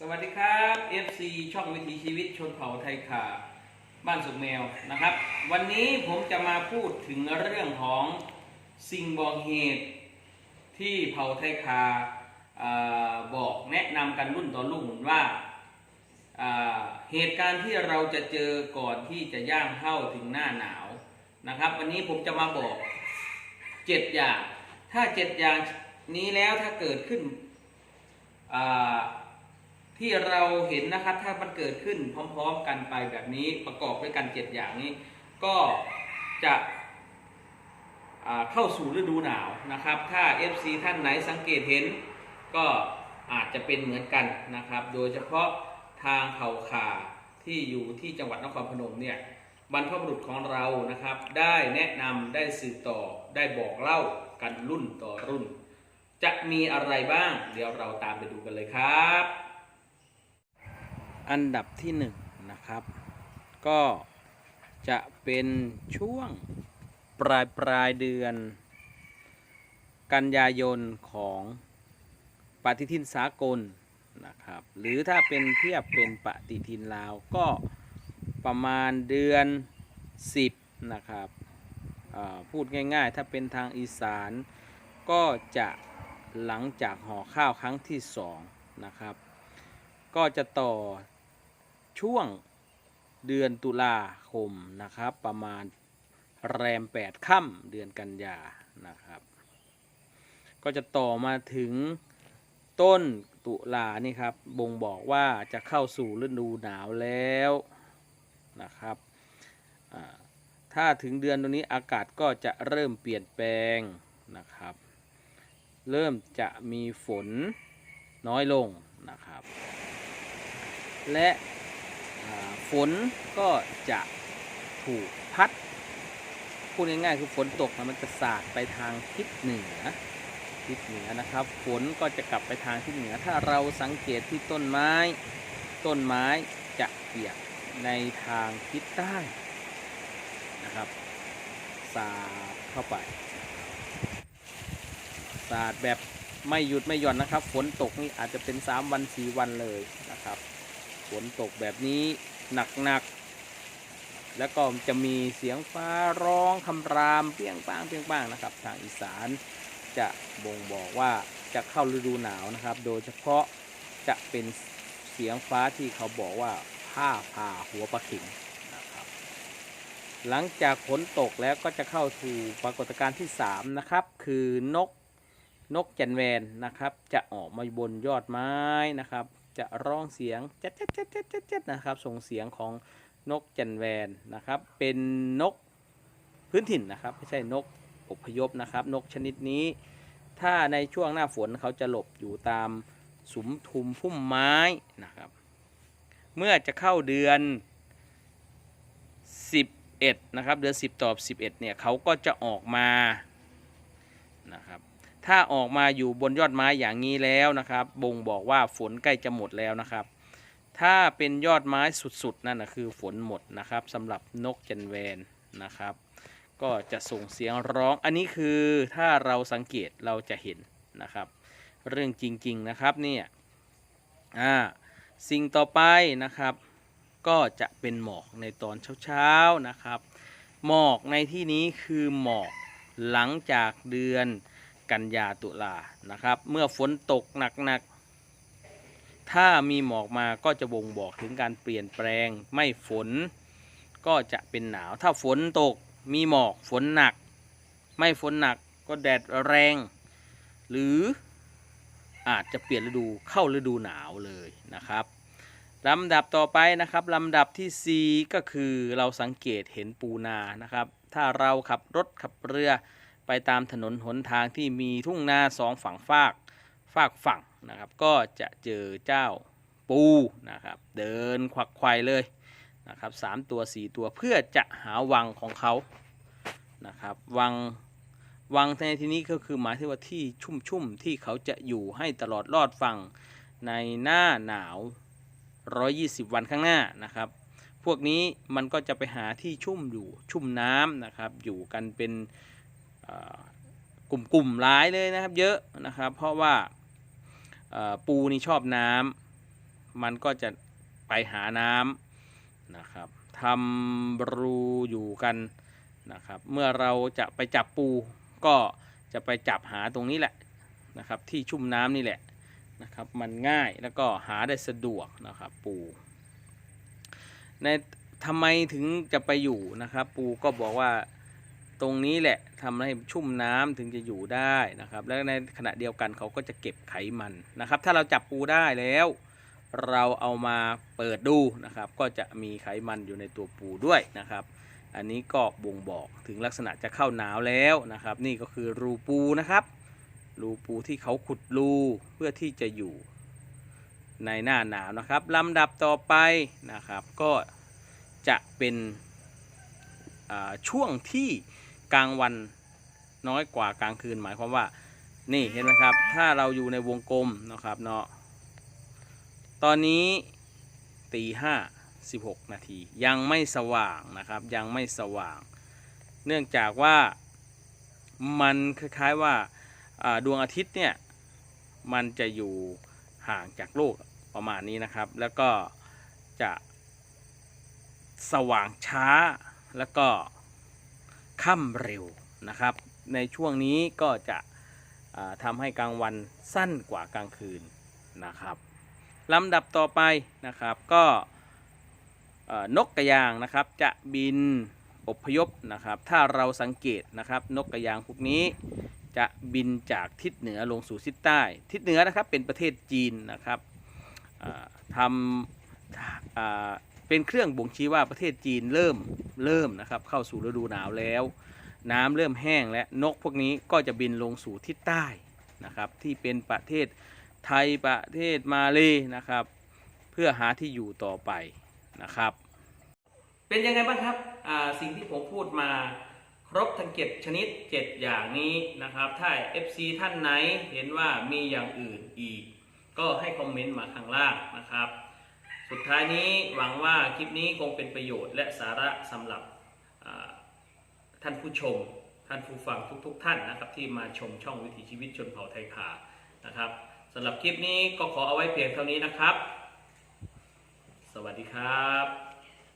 สวัสดีครับ FC ช่องวิถีชีวิตชนเผ่าไทยขาบ้านสุกแมวนะครับ วันนี้ผมจะมาพูดถึงเรื่องของสิ่งบอกเหตุ ที่เผ่าไทยคาอาบอกแนะนำกันรุ่นต่อรุ่นว่าอ่าเหตุการณ์ที่เราจะเจอก่อนที่จะย่างเข้าถึงหน้าหนาวนะครับ วันนี้ผมจะมาบอกเจ็ดอย่าง ถ้าเจ็ดอย่างนี้แล้วถ้าเกิดขึ้นอ่า ที่เราเห็นนะครับถ้ามันเกิดขึ้นพร้อมๆกันไปแบบนี้ประกอบด้วยกันเจ็ดอย่างนี้ ก็จะเข้าสู่ฤดูหนาวนะครับ ถ้า FC ท่านไหนสังเกตเห็น ก็อาจจะเป็นเหมือนกันนะครับ โดยเฉพาะทางเขาขาที่อยู่ที่จังหวัดนครพนมเนี่ยบรรพบุรุษของเรานะครับ ได้แนะนำได้สืบต่อได้บอกเล่ากันรุ่นต่อรุ่น จะมีอะไรบ้าง เดี๋ยวเราตามไปดูกันเลยครับ อันดับที่หนึ่งนะครับ ก็จะเป็นช่วงปลายปลายเดือน กันยายนของปฏิทินสากลนะครับ หรือถ้าเป็นเทียบเป็นปฏิทินลาวก็ประมาณเดือน 10 นะครับพูดง่ายๆ ถ้าเป็นทางอีสานก็จะหลังจากห่อข้าวครั้งที่สองนะครับ ก็จะต่อ ช่วงเดือนตุลาคมนะครับ ประมาณแรม8ค่ำเดือนกันยานะครับ ก็จะต่อมาถึงต้นตุลานี่ครับ บ่งบอกว่าจะเข้าสู่ฤดูหนาวแล้วนะครับถ้าถึงเดือนตรงนี้อากาศก็จะเริ่มเปลี่ยนแปลงนะครับ เริ่มจะมีฝนน้อยลงนะครับ และ ฝนก็จะถูกพัด พูดง่ายๆคือฝนตกมันจะสาดไปทางทิศเหนือ ทิศเหนือนะครับ ฝนก็จะกลับไปทางทิศเหนือ ถ้าเราสังเกตที่ต้นไม้ ต้นไม้จะเปียกในทางทิศใต้นะครับสาดเข้าไปสาดแบบไม่หยุดไม่หย่อนนะครับ ฝนตกนี่อาจจะเป็น 3 วัน 4 วันเลยนะครับ ฝนตกแบบนี้ หนักๆ แล้วก็จะมีเสียงฟ้าร้องคำรามเปี้ยงป้างเปี้ยงป้างนะครับ ทางอีสานจะบ่งบอกว่าจะเข้าฤดูหนาวนะครับ โดยเฉพาะจะเป็นเสียงฟ้าที่เขาบอกว่าผ้าผ่าหัวปลาข็งนะครับ หลังจากฝนตกแล้วก็จะเข้าสู่ปรากฏการณ์ที่ 3 นะครับ คือนกนกจันแวนนะครับ จะออกมาบนยอดไม้นะครับ จะร้องเสียงเจ๊ดเจ๊ดเจ๊ดเจ๊ดเจ๊ดนะครับ ส่งเสียงของนกจันแวนนะครับ เป็นนกพื้นถิ่นนะครับ ไม่ใช่นกอพยพนะครับ นกชนิดนี้ ถ้าในช่วงหน้าฝนเขาจะหลบอยู่ตามสุมทุมพุ่มไม้นะครับ เมื่อจะเข้าเดือน 11 นะครับ เดือน 10ต่อ11 เนี่ยเขาก็จะออกมานะครับ ถ้าออกมาอยู่บนยอดไม้อย่างนี้แล้วนะครับ บ่งบอกว่าฝนใกล้จะหมดแล้วนะครับ ถ้าเป็นยอดไม้สุดๆนั่นนะคือฝนหมดนะครับสำหรับนกจันแวนนะครับ ก็จะส่งเสียงร้อง อันนี้คือถ้าเราสังเกตเราจะเห็นนะครับ เรื่องจริงๆนะครับเนี่ยอ่าสิ่งต่อไปนะครับ ก็จะเป็นหมอกในตอนเช้าๆนะครับ หมอกในที่นี้คือหมอกหลังจากเดือน กันยาตุลานะครับ เมื่อฝนตกหนักๆ ถ้ามีหมอกมาก็จะบ่งบอกถึงการเปลี่ยนแปลง ไม่ฝนก็จะเป็นหนาว ถ้าฝนตกมีหมอกฝนหนัก ไม่ฝนหนักก็แดดแรง หรืออาจจะเปลี่ยนฤดูเข้าฤดูหนาวเลยนะครับลำดับต่อไปนะครับลำดับทีสี่4 ก็คือเราสังเกตเห็นปูนานะครับ ถ้าเราขับรถขับเรือ ไปตามถนนหนทางที่มีทุ่งนาสองฝั่งฟากฟากฝั่งนะครับ ก็จะเจอเจ้าปูนะครับ เดินควักไขว่เลยนะครับสามตัวสี่ตัวเพื่อจะหาวังของเขานะครับวังวังในที่นี้ก็คือหมายถึงว่าที่ชุ่มๆที่เขาจะอยู่ให้ตลอดรอดฟังในหน้าหนาว 120 วันข้างหน้านะครับ พวกนี้มันก็จะไปหาที่ชุ่มอยู่ชุ่มน้ำนะครับ อยู่กันเป็น เอ่อกลุ่มๆร้ายเลยนะครับเยอะนะครับ เพราะว่าปูนี่ชอบน้ำมันก็จะไปหาน้ำนะครับทำรูอยู่กันนะครับ เมื่อเราจะไปจับปูก็จะไปจับหาตรงนี้แหละนะครับที่ชุ่มน้ำนี่แหละนะครับมันง่ายแล้วก็หาได้สะดวกนะครับปูในทำไมถึงจะไปอยู่นะครับ ปูก็บอกว่า ตรงนี้แหละทำให้ชุ่มน้ำถึงจะอยู่ได้นะครับ และในขณะเดียวกันเขาก็จะเก็บไขมันนะครับ ถ้าเราจับปูได้แล้ว เราเอามาเปิดดูนะครับ ก็จะมีไขมันอยู่ในตัวปูด้วยนะครับ อันนี้ก็บ่งบอกถึงลักษณะจะเข้าหนาวแล้วนะครับ นี่ก็คือรูปูนะครับ รูปูที่เขาขุดรูเพื่อที่จะอยู่ในหน้าหนาวนะครับลำดับต่อไปนะครับ ก็จะเป็นช่วงที่ กลางวันน้อยกว่ากลางคืนหมายความว่า นี่เห็นไหมครับ ถ้าเราอยู่ในวงกลมนะครับเนาะตอนนี้ตีห้าสิบหกนาทียังไม่สว่างนะครับ ยังไม่สว่าง เนื่องจากว่ามันคล้ายๆว่าาดวงอาทิตย์เนี่ยมันจะอยู่ห่างจากโลกประมาณนี้นะครับ แล้วก็จะสว่างช้าแล้วก็ ค่ำเร็วนะครับ ในช่วงนี้ก็จะอ่าทำให้กลางวันสั้นกว่ากลางคืนนะครับลำดับต่อไปนะครับก็นกกระยางนะครับจะบินอพยพนะครับ ถ้าเราสังเกตนะครับ นกกระยางพวกนี้จะบินจากทิศเหนือลงสู่ทิศใต้ ทิศเหนือนะครับเป็นประเทศจีนนะครับทำ เป็นเครื่องบ่งชี้ว่าประเทศจีนเริ่มเริ่มนะครับเข้าสู่ฤดูหนาวแล้ว น้ำเริ่มแห้งและนกพวกนี้ก็จะบินลงสู่ทิศใต้นะครับที่เป็นประเทศไทยประเทศมาเลนะครับ เพื่อหาที่อยู่ต่อไปนะครับ เป็นยังไงบ้างครับสิ่งที่ผมพูดมาครบทั้งเจ็ดชนิด 7 อย่างนี้นะครับ ถ้า FC ท่านไหนเห็นว่ามีอย่างอื่นอีก ก็ให้คอมเมนต์มาข้างล่างนะครับ สุดท้ายนี้หวังว่าคลิปนี้คงเป็นประโยชน์และสาระสำหรับท่านผู้ชม ท่านผู้ฟังทุก ๆ ท่านนะครับ ที่มาชมช่องวิถีชีวิตชนเผ่าไทยคานะครับสำหรับคลิปนี้ก็ขอเอาไว้เพียงเท่านี้นะครับ สวัสดีครับ